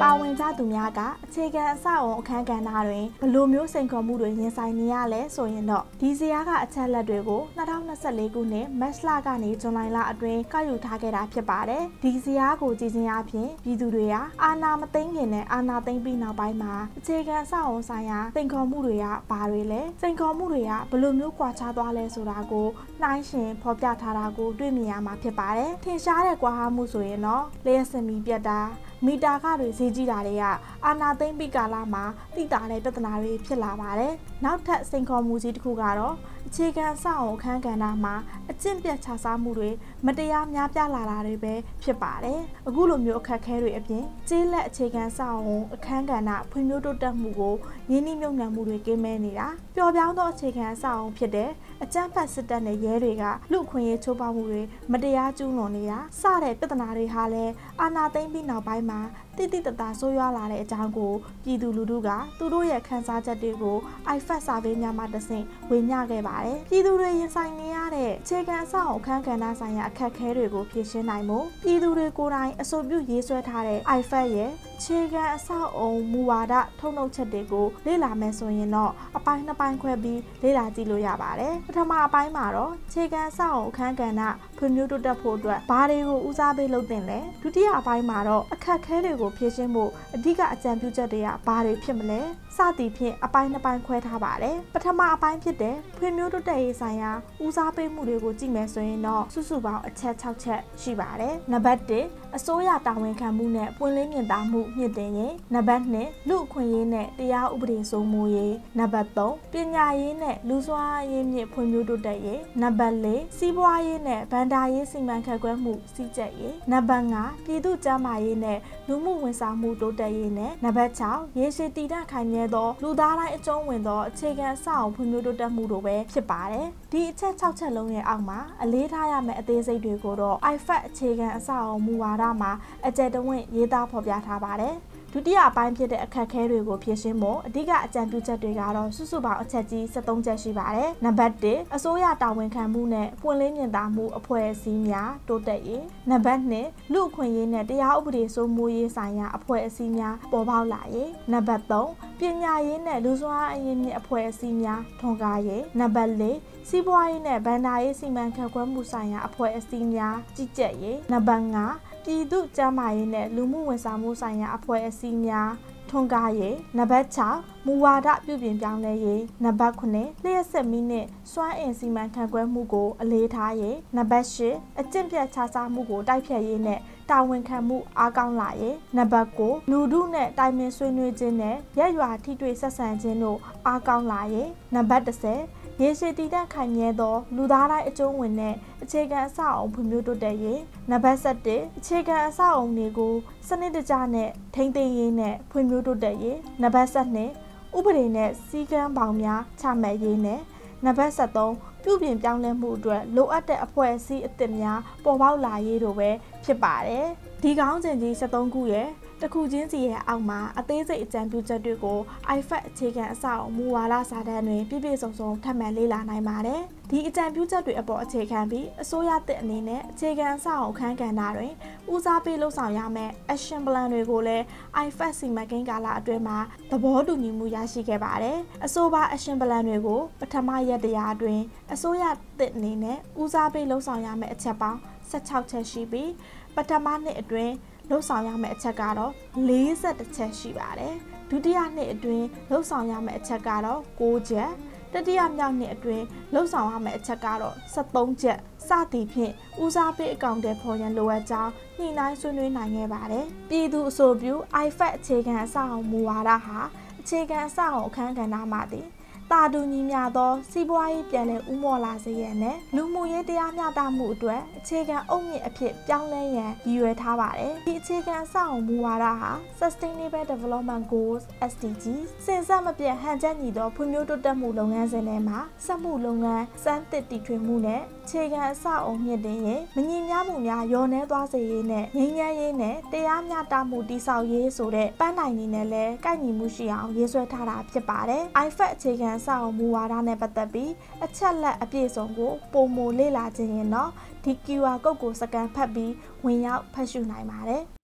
ပါဝင်ကြသူများကအခြေခံအဆောက်အအုံအခန်းကဏ္ဍတွင်ဘယ်လိုမျိုးစိန်ခေါ်မှုတွေရင်ဆိုင်နေရလဲဆိုရင်တော့ဒီဇယားကအချက်လက်တွေကို2024ခုနှစ်မတ်လကနေဇွန်လလအတွင်းကောက်ယူထားခဲ့တာဖြစ်ပါတယ်။ဒီဇယားကိုကြည့်ခြင်းအပြင်ပြည်သူတွေကအာဏာမသိမ်းခင်နဲ့အာဏာသိမ်းပြီးနောက်ပိုင်းမှာအခြေခံအဆောက်အအုံဆိုင်ရာစိန်ခေါ်မှုတွေကဘာတွေလဲစိန်ခေါ်မှုတွေကဘယ်လိုမျိုးကွာခြားသွားလဲဆိုတာကိုနှိုင်းယှဉ်ဖော်ပြထားတာကိုတွေ့မြင်ရမှာဖြစ်ပါတယ်။ထင်ရှားတဲ့ကွာဟမှုဆိုရင်တော့လျှက်စင်မီပြတ်တာ မီတာခတွေဈေးကြီးတာတွေကအာနာသိမ့်ပိကာလာမှာတိတာတဲ့ပြဿနာတွေဖြစ်လာပါတယ်။ နောက်ထပ်စိန်ခေါ်မှုကြီးတစ်ခုကတော့အခြေခံအဆောက်အုံအခန်းကဏ္ဍမှာအကျင့်ပြတ်ခြစားမှုတွေမတရားများပြားလာတာတွေပဲဖြစ်ပါတယ်။အခုလိုမျိုးအခက်အခဲတွေအပြင်ကျေးလက်အခြေခံအဆောက်အုံအခန်းကဏ္ဍဖွံ့ဖြိုးတိုးတက်မှုကိုရင်းနှီးမြှုပ်နှံမှုတွေကင်းမဲနေတာပျော်ပြောင်းသောအခြေခံအဆောက်အုံဖြစ်တဲ့အကြမ်းဖက်စစ်တပ်နဲ့ရဲတွေကလူခွင့်ရေးချိုးဖောက်မှုတွေမတရားကျူးလွန်နေတာစတဲ့ပြဿနာတွေဟာလည်းအာဏာသိမ်းပြီးနောက်ပိုင်းမှာတိတိတတ်တာဆိုးရွားလာတဲ့အကြောင်းကိုပြည်သူလူထုကသူတို့ရဲ့ခန်းစားချက်တွေကို iFat survey များမှတဆင့်ဝေမျှခဲ့ပါတယ်။ပြည်သူတွေရင်ဆိုင်နေရတဲ့အခြေခံအဆောက်အုံအခန်းကဏ္ဍဆိုင်ရာအခက်အခဲတွေကိုဖြေရှင်းနိုင်မှုပြည်သူတွေကိုယ်တိုင်အဆိုပြုရေးဆွဲထားတဲ့ iFat ရဲ့ အခြေခံအဆောက်အုံမူဝါဒထုတ်နှုတ်ချက်တွေကိုလေ့လာမယ်ဆိုရင်တော့အပိုင်းနှစ်ပိုင်းခွဲပြီးလေ့လာကြည့်လို့ရပါတယ်။ပထမအပိုင်းမှာတော့အခြေခံအဆောက်အုံအခန်းကဏ္ဍဖွံ့ဖြိုးတိုးတက်ဖို့အတွက်ဘာတွေကိုဦးစားပေးလုပ်သင့်လဲ။ဒုတိယအပိုင်းမှာတော့အခက်အခဲတွေကိုဖြေရှင်းဖို့အဓိကအကြံပြုချက်တွေကဘာတွေဖြစ်မလဲ။စသည်ဖြင့်အပိုင်းနှစ်ပိုင်းခွဲထားပါတယ်။ပထမအပိုင်းဖြစ်တဲ့ဖွံ့ဖြိုးတိုးတက်ရေးဆိုင်ရာဦးစားပေးမှုတွေကိုကြည့်မယ်ဆိုရင်တော့စုစုပေါင်းအချက်6ချက်ရှိပါတယ်။နံပါတ်1အစိုးရတာဝန်ခံမှုနဲ့ပွင့်လင်းမြင်သာမှုမြင့်တင်ရေးနံပါတ်2လူအခွင့်အရေးနဲ့တရားဥပဒေစိုးမိုးရေးနံပါတ်3ပညာရေးနဲ့လူစွမ်းအားရင်းမြစ်ဖွံ့ဖြိုးတိုးတက်ရေးနံပါတ်4စီးပွားရေးနဲ့ဗန္ဒာရေးစီမံခန့်ခွဲမှုစည်းကြပ်ရေးနံပါတ်5ပြည်သူ့ကျန်းမာရေးနဲ့လူမှုဝန်ဆောင်မှုတိုးတက်ရေးနဲ့နံပါတ်6ရေရှည်တည်တံ့ခိုင်မြဲသောလူသားတိုင်းအကျုံးဝင်သောအခြေခံအဆောက်အုံဖွံ့ဖြိုးတိုးတက်မှုတို့ပဲဖြစ်ပါတယ်ဒီအချက်6ချက်လုံးရဲ့အောက်မှာအလေးထားရမယ့်အသေးစိတ်တွေကိုတော့ iFat အခြေခံအဆောက်အုံမူဝါဒမှာအကြက်တဝင့်ရေးသားဖော်ပြထားပါတယ်ဒုတိယအပိုင်းဖြစ်တဲ့အခက်အခဲတွေကိုဖြေရှင်းဖို့အဓိကအကြံပြုချက်တွေကတော့စုစုပေါင်းအချက်ကြီး73ချက်ရှိပါတယ်။နံပါတ်1အစိုးရတာဝန်ခံမှုနဲ့ပွင့်လင်းမြင်သာမှုအဖွဲ့အစည်းများတိုးတက်ရေး။နံပါတ်2လူအခွင့်အရေးနဲ့တရားဥပဒေစိုးမိုးရေးဆိုင်ရာအဖွဲ့အစည်းများပေါ်ပေါက်လာရေး။နံပါတ်3ပညာရေးနဲ့လူစွမ်းအားအရင်းမြစ်အဖွဲ့အစည်းများထွန်းကားရေး။နံပါတ်4စီးပွားရေးနဲ့ဗန္ဒာရေးစီမံခန့်ခွဲမှုဆိုင်ရာအဖွဲ့အစည်းများကြီးကြပ်ရေး။နံပါတ်5 ပြည်သူ့ကျန်းမာရေးနဲ့လူမှုဝန်ဆောင်မှုဆိုင်ရာအဖွဲ့အစည်းများထွန်းကားရေးနံပါတ်6မူဝါဒပြုပြင်ပြောင်းလဲရေးနံပါတ်9လျှက်စစ်မီနဲ့စွမ်းအင်စီမံခန့်ခွဲမှုကို အလေးထားရေးနံပါတ်10အကျင့်ပြတ်ခြားစားမှုကိုတိုက်ဖျက်ရေးနဲ့တာဝန်ခံမှုအားကောင်းလာရေးနံပါတ်9လူထုနဲ့တိုင်ပင်ဆွေးနွေးခြင်းနဲ့ရက်ရွာထိတွေ့ဆက်ဆံခြင်းတို့အားကောင်းလာရေးနံပါတ်10 ရေရှည်တည်တံ့ခိုင်မြဲသောလူသားတိုင်းအကျုံးဝင်တဲ့အခြေခံအဆောက်အုံဖွံ့ဖြိုးတိုးတက်ရေးနံပါတ်7အခြေခံအဆောက်အုံတွေကိုစနစ်တကျနဲ့ထိန်းသိမ်းရေးနဲ့ဖွံ့ဖြိုးတိုးတက်ရေးနံပါတ်7ဥပဒေနဲ့စည်းကမ်းပေါင်းများချမှတ်ရေးနဲ့နံပါတ်73ပြုပြင်ပြောင်းလဲမှုအတွက်လိုအပ်တဲ့အဖွဲ့အစည်းအသစ်များပေါ်ပေါက်လာရေးတို့ပဲဖြစ်ပါတယ်ဒီကောင်းစဉ်ကြီး73ခုရဲ့ တစ်ခုချင်းစီရဲ့အောက်မှာအသေးစိတ်အကြံပြုချက်တွေကို iFat အခြေခံအဆောက်မူဝါဒစာတမ်းတွင်ပြည့်ပြည့်စုံစုံထပ်မံလေ့လာနိုင်ပါတယ်။ဒီအကြံပြုချက်တွေအပေါ်အခြေခံပြီးအစိုးရတစ်အနေနဲ့အခြေခံအဆောက်အခန်းကဏ္ဍတွင်ဦးစားပေးလှုပ်ဆောင်ရမယ့် action plan တွေကိုလည်း iFat စီမံကိန်းကာလအတွင်းမှာသဘောတူညီမှုရရှိခဲ့ပါတယ်။အဆိုပါ action plan တွေကိုပထမရက်တရာအတွင်းအစိုးရတစ်အနေနဲ့ဦးစားပေးလှုပ်ဆောင်ရမယ့်အချက်ပေါင်း16ချက်ရှိပြီးပထမနှစ်အတွင်း လှုပ်ဆောင်ရမယ့်အချက်ကတော့42ချက်ရှိပါတယ်။ဒုတိယနှစ်အတွင်းလှုပ်ဆောင်ရမယ့်အချက်ကတော့6ချက်တတိယမြောက်နှစ်အတွင်းလှုပ်ဆောင်ရမယ့်အချက်ကတော့73ချက်စသည်ဖြင့်ဦးစားပေးအကောင့်တွေဖော်ရန်လိုအပ်ကြောင်းညှိနှိုင်းဆွေးနွေးနိုင်ခဲ့ပါတယ်။ပြည်သူအဆိုပြု iFat အခြေခံအဆောက်အုံမူဝါဒဟာအခြေခံအဆောက်အုံအခန်းကဏ္ဍမှာတည် တာတူညီမျှသောစီးပွားရေးပြန်လည်ဥမော်လာစေရန်နဲ့လူမှုရေးတရားမျှတမှုအတွက်အခြေခံအုတ်မြစ်အဖြစ်ပြောင်းလဲရန်ရည်ရွယ်ထားပါတယ်။ဒီအခြေခံအဆောက်အုံမူဝါဒဟာ Sustainable Development Goals SDG စင်စက်မပြတ်ဟန်ချက်ညီသောဖွံ့ဖြိုးတိုးတက်မှုလုပ်ငန်းစဉ်တွေမှာစက်မှုလုပ်ငန်းစမ်းသစ်တည်ထွင်မှုနဲ့အခြေခံအဆောက်အုံမြင့်တင်ရေးမညီမျှမှုများလျော့နှဲသွားစေရေးနဲ့ငြိမ်းချမ်းရေးနဲ့တရားမျှတမှုတည်ဆောက်ရေးဆိုတဲ့ပန်းတိုင်တွေနဲ့လည်းကိုက်ညီမှုရှိအောင်ရေးဆွဲထားတာဖြစ်ပါတယ်။ iFat အခြေခံအဆောက်အုံမူဝါဒနဲ့ပတ်သက်ပြီးအချက်လက်အပြည့်စုံကိုပုံမလေ့လာခြင်းရင်တော့ဒီ QR code ကိုစကန်ဖတ်ပြီးဝင်ရောက်ဖတ်ရှုနိုင်ပါတယ်။